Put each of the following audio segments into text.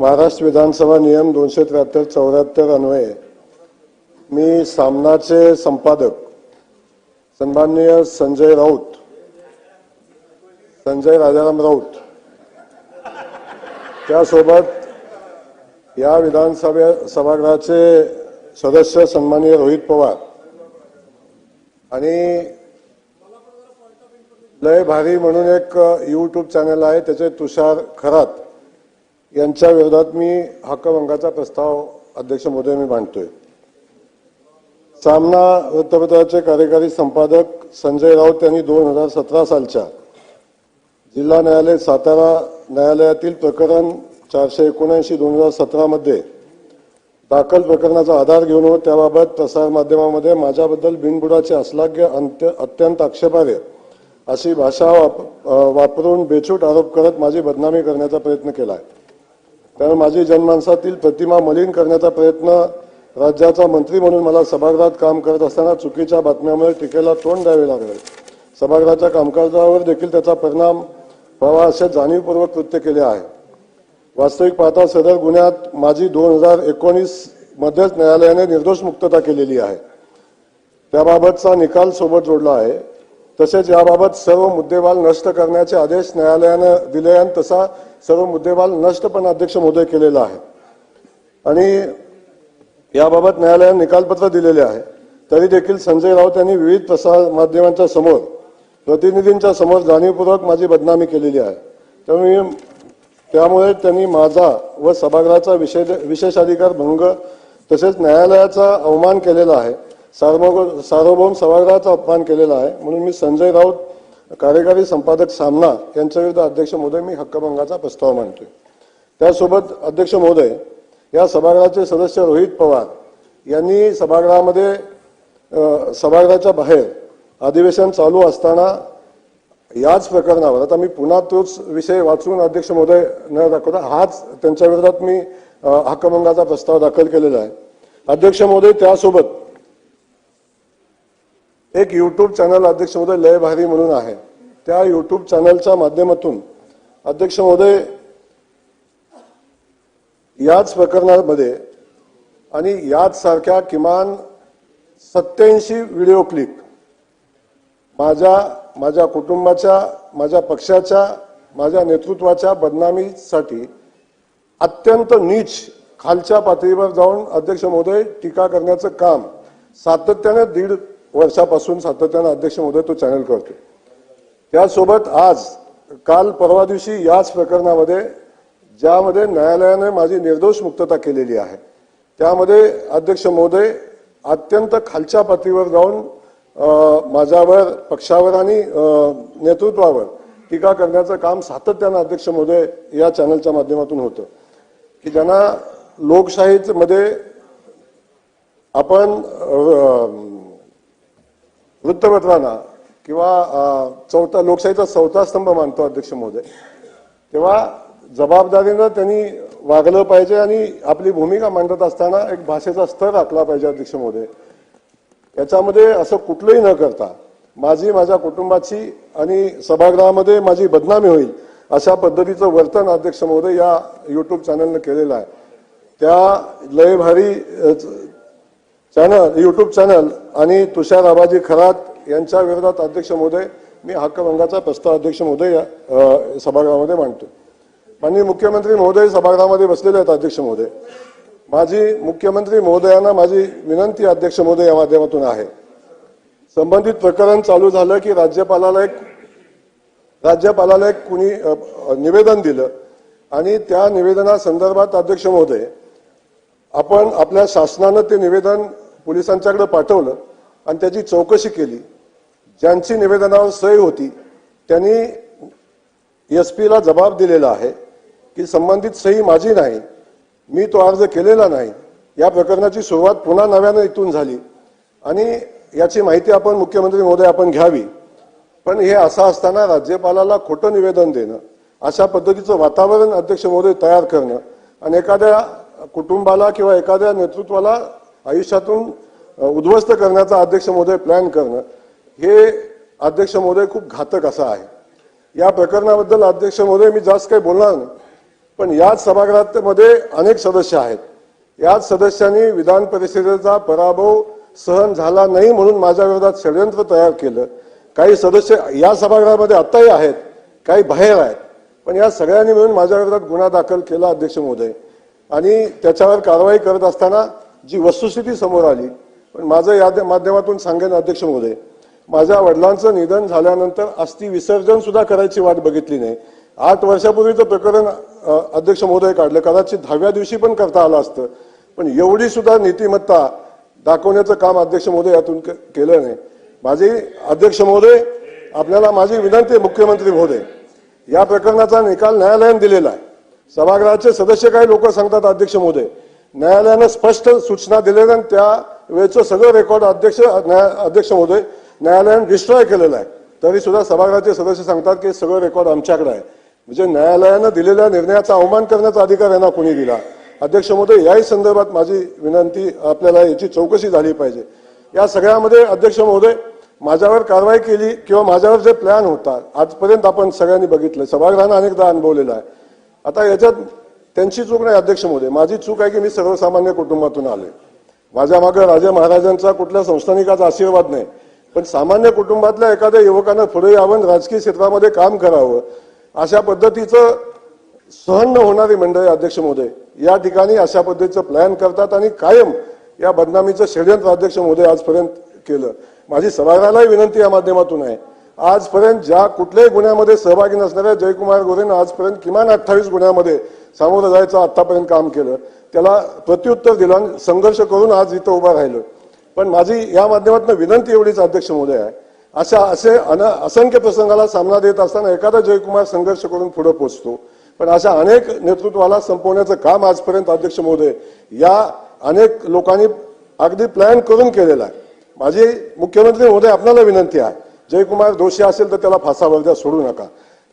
महाराष्ट्र विधानसभा नियम दोनशे त्र्याहत्तर चौऱ्याहत्तर अन्वये. मी सामनाचे संपादक. सन्माननीय संजय राऊत. संजय राजाराम राऊत. त्यासोबत या विधानसभे सभागृहाचे सदस्य सन्माननीय रोहित पवार. आणि लय भारी म्हणून एक यूट्यूब चॅनल आहे त्याचे तुषार खरात. यांच्या विरोधात मी हक्कभंगाचा प्रस्ताव अध्यक्ष महोदय मी मांडतोय. सामना वृत्तपत्राचे कार्यकारी संपादक संजय राऊत यांनी दोन हजार सतरा सालच्या जिल्हा न्यायालय सातारा न्यायालयातील प्रकरण चारशे एकोणऐंशी दोन हजार सतरामध्ये दाखल प्रकरणाचा आधार घेऊन व त्याबाबत प्रसारमाध्यमामध्ये माझ्याबद्दल बिनबुडाचे असलाग्य अंत्य अत्यंत आक्षेपार्ह अशी भाषा वाप वापरून बेछूट आरोप करत माझी बदनामी करण्याचा प्रयत्न केला आहे त्यामुळे माझी जनमानसातील प्रतिमा मलिन करण्याचा प्रयत्न राज्याचा मंत्री म्हणून मला सभागृहात काम करत असताना चुकीच्या बातम्यामुळे टीकेला तोंड द्यावे लागले. सभागृहाच्या कामकाजावर देखील त्याचा परिणाम व्हावा असे जाणीवपूर्वक कृत्य केले आहे. वास्तविक पाहता सदर गुन्ह्यात माझी दोन हजार एकोणीस मध्येच न्यायालयाने निर्दोष मुक्तता केलेली आहे. त्याबाबतचा निकाल सोबत जोडला आहे. तसेच याबाबत सर्व मुद्देवाल नष्ट करण्याचे आदेश न्यायालयानं दिले आणि तसा सर्व मुद्देमाल नष्ट पण अध्यक्ष महोदय केलेला आहे. आणि याबाबत न्यायालयाने निकालपत्र दिलेले आहे. तरी देखील संजय राऊत यांनी विविध प्रसार माध्यमांच्या समोर प्रतिनिधींच्या समोर जाणीवपूर्वक माझी बदनामी केलेली आहे. त्यामुळे मी त्यामुळे त्यांनी माझा व सभागृहाचा विशेष विशेषाधिकार भंग तसेच न्यायालयाचा अवमान केलेला आहे. सार्वभौम सार्वभौम सभागृहाचा अपमान केलेला आहे. म्हणून मी संजय राऊत कार्यकारी संपादक सामना यांच्या विरुद्ध अध्यक्ष महोदय मी हक्कभंगाचा प्रस्ताव मांडतोय. त्यासोबत अध्यक्ष महोदय या सभागृहाचे सदस्य रोहित पवार यांनी सभागृहामध्ये सभागृहाच्या बाहेर अधिवेशन चालू असताना याच प्रकरणावर आता मी पुन्हा तोच विषय वाचून अध्यक्ष महोदय न दाखवता हाच त्यांच्या विरोधात मी हक्कभंगाचा प्रस्ताव दाखल केलेला आहे. अध्यक्ष महोदय त्यासोबत एक यूट्यूब चॅनल अध्यक्ष महोदय लय भारी म्हणून आहे. त्या युट्यूब चॅनलच्या माध्यमातून अध्यक्ष महोदय याच प्रकरणामध्ये आणि याच सारख्या किमान सत्याऐंशी व्हिडिओ क्लिप माझ्या माझ्या कुटुंबाच्या माझ्या पक्षाच्या माझ्या नेतृत्वाच्या बदनामीसाठी अत्यंत नीच खालच्या पातळीवर जाऊन अध्यक्ष महोदय टीका करण्याचं काम सातत्याने दीड वर्षापासून सातत्याने अध्यक्ष महोदय तो चॅनल करतो त्यासोबत आज काल परवा दिवशी याच प्रकरणामध्ये ज्यामध्ये न्यायालयाने माझी निर्दोष मुक्तता केलेली आहे. त्यामध्ये अध्यक्ष महोदय अत्यंत खालच्या पातळीवर जाऊन माझ्यावर पक्षावर आणि नेतृत्वावर टीका करण्याचं काम सातत्यानं अध्यक्ष महोदय या चॅनलच्या माध्यमातून होतं. की ज्यांना लोकशाहीमध्ये आपण वृत्तपत्रांना किंवा चौथा लोकशाहीचा चौथा स्तंभ मानतो अध्यक्ष महोदय. तेव्हा जबाबदारीनं त्यांनी वागलं पाहिजे आणि आपली भूमिका मांडत असताना एक भाषेचा स्तर राखला पाहिजे अध्यक्ष महोदय. याच्यामध्ये असं कुठलंही न करता माझी माझ्या कुटुंबाची आणि सभागृहामध्ये माझी बदनामी होईल अशा पद्धतीचं वर्तन अध्यक्ष महोदय या युट्यूब चॅनलनं केलेलं आहे. त्या लय भारी चॅनल युट्यूब चॅनल आणि तुषार आबाजी खरात यांच्या विरोधात अध्यक्ष महोदय मी हक्कभंगाचा प्रस्ताव अध्यक्ष महोदय या सभागृहामध्ये मांडतो. माननीय मुख्यमंत्री महोदय सभागृहामध्ये बसलेले आहेत अध्यक्ष महोदय. माझी मुख्यमंत्री महोदयांना माझी विनंती अध्यक्ष महोदय या माध्यमातून आहे. संबंधित प्रकरण चालू झालं की राज्यपालाला एक राज्यपालाला एक कुणी निवेदन दिलं. आणि त्या निवेदनासंदर्भात अध्यक्ष महोदय आपण आपल्या शासनानं ते निवेदन पोलिसांच्याकडे पाठवलं आणि त्याची चौकशी केली. ज्यांची निवेदनावर सही होती त्यांनी एस पीला जबाब दिलेला आहे की संबंधित सही माझी नाही मी तो अर्ज केलेला नाही. या प्रकरणाची सुरुवात पुन्हा नव्यानं इथून झाली आणि याची माहिती आपण मुख्यमंत्री महोदय आपण घ्यावी. पण हे असं असताना राज्यपालाला खोटं निवेदन देणं अशा पद्धतीचं वातावरण अध्यक्ष महोदय तयार करणं आणि एखाद्या कुटुंबाला किंवा एखाद्या नेतृत्वाला आयुष्यातून उद्ध्वस्त करण्याचा अध्यक्ष महोदय प्लॅन करणं हे अध्यक्ष महोदय खूप घातक असं आहे. या प्रकरणाबद्दल अध्यक्ष महोदय मी जास्त काही बोलणार नाही. पण याच सभागृहामध्ये अनेक सदस्य आहेत. याच सदस्यांनी विधान परिषदेचा पराभव सहन झाला नाही म्हणून माझ्या विरोधात षडयंत्र तयार केलं. काही सदस्य या सभागृहामध्ये आत्ताही आहेत काही बाहेर आहेत. पण या सगळ्यांनी मिळून माझ्या विरोधात गुन्हा दाखल केला अध्यक्ष महोदय. आणि त्याच्यावर कारवाई करत असताना जी वस्तुस्थिती समोर आली पण माझं या माध्यमातून सांगेन अध्यक्ष महोदय. माझ्या वडिलांचं निधन झाल्यानंतर अस्थि विसर्जन सुद्धा करायची वाट बघितली नाही. आठ वर्षापूर्वीचं प्रकरण अध्यक्ष महोदय काढलं. कदाचित दहाव्या दिवशी पण करता आलं असतं. पण एवढी सुद्धा नीतिमत्ता दाखवण्याचं काम अध्यक्ष महोदय यातून केलं नाही. माझी अध्यक्ष महोदय आपल्याला माझी विनंती आहे मुख्यमंत्री महोदय या प्रकरणाचा निकाल न्यायालयाने दिलेला आहे. सभागृहाचे सदस्य काही लोक सांगतात अध्यक्ष महोदय. न्यायालयानं स्पष्ट सूचना दिलेल्या आणि त्या वेळचं सगळं रेकॉर्ड अध्यक्ष न्याय- अध्यक्ष महोदय न्यायालयानं डिस्ट्रॉय केलेलं आहे. तरी सुद्धा सभागृहाचे सदस्य सांगतात की सगळं रेकॉर्ड आमच्याकडे आहे. म्हणजे न्यायालयानं दिलेल्या निर्णयाचा अवमान करण्याचा अधिकार यांना कोणी दिला? अध्यक्ष महोदय याही संदर्भात माझी विनंती आपल्याला याची चौकशी झाली पाहिजे. या सगळ्यामध्ये अध्यक्ष महोदय माझ्यावर कारवाई केली किंवा माझ्यावर जे प्लॅन होता आजपर्यंत आपण सगळ्यांनी बघितलं सभागृहानं अनेकदा अनुभवलेला आहे. आता याच्यात त्यांची चूक नाही अध्यक्ष महोदय माझी चूक आहे की मी सर्वसामान्य कुटुंबातून आलोय. माझ्या मागे राजे महाराजांचा कुठल्या संस्थानिकाचा आशीर्वाद नाही. पण सामान्य कुटुंबातल्या एखाद्या युवकानं पुढे यावं राजकीय क्षेत्रामध्ये काम करावं अशा पद्धतीचं सहन न होणारी मंडळी अध्यक्ष महोदय या ठिकाणी अशा पद्धतीचं प्लॅन करतात आणि कायम या बदनामीचं षडयंत्र अध्यक्ष महोदय आजपर्यंत केलं. माझी सभागृहालाही विनंती या माध्यमातून आहे. आजपर्यंत ज्या कुठल्याही गुन्ह्यामध्ये सहभागी नसणाऱ्या जयकुमार गोरेनं आजपर्यंत किमान अठ्ठावीस गुन्ह्यामध्ये सामोरं जायचं आतापर्यंत काम केलं. त्याला प्रत्युत्तर दिलं संघर्ष करून आज इथं उभा राहिलं. पण माझी या माध्यमातून विनंती एवढीच अध्यक्ष महोदय आहे. अशा असे अन असंख्य प्रसंगाला सामना देत असताना एखादा जयकुमार संघर्ष करून पुढे पोहोचतो पण अशा अनेक नेतृत्वाला संपवण्याचं काम आजपर्यंत अध्यक्ष महोदय या अनेक लोकांनी अगदी प्लॅन करून केलेला आहे. माझी मुख्यमंत्री महोदय आपल्याला विनंती आहे. जयकुमार दोषी असेल तर त्याला फासावर द्या सोडू नका.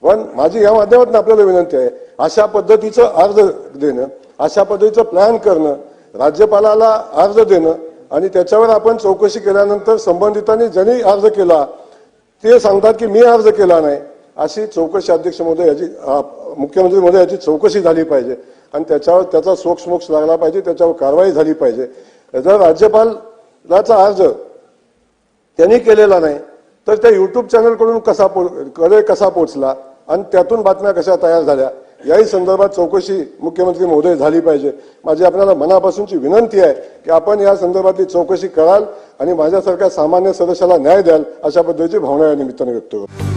पण माझी या माध्यमातून आपल्याला विनंती आहे अशा पद्धतीचं अर्ज देणं अशा पद्धतीचं प्लॅन करणं राज्यपालाला अर्ज देणं आणि त्याच्यावर आपण चौकशी केल्यानंतर संबंधितांनी ज्यांनी अर्ज केला ते सांगतात की मी अर्ज केला नाही. अशी चौकशी अध्यक्ष महोदय याची मुख्यमंत्री महोदय याची चौकशी झाली पाहिजे. आणि त्याच्यावर त्याचा सोक्षमोक्ष लागला पाहिजे त्याच्यावर कारवाई झाली पाहिजे. जर राज्यपालाचा अर्ज त्यांनी केलेला नाही तर त्या युट्यूब चॅनलकडून कसा पो कडे कसा पोचला आणि त्यातून बातम्या कशा तयार झाल्या? याही संदर्भात चौकशी मुख्यमंत्री महोदय झाली पाहिजे. माझी आपल्याला मनापासूनची विनंती आहे की आपण या संदर्भातली चौकशी कराल आणि माझ्यासारख्या सामान्य सदस्याला न्याय द्याल अशा पद्धतीची भावना या निमित्ताने व्यक्त करतो.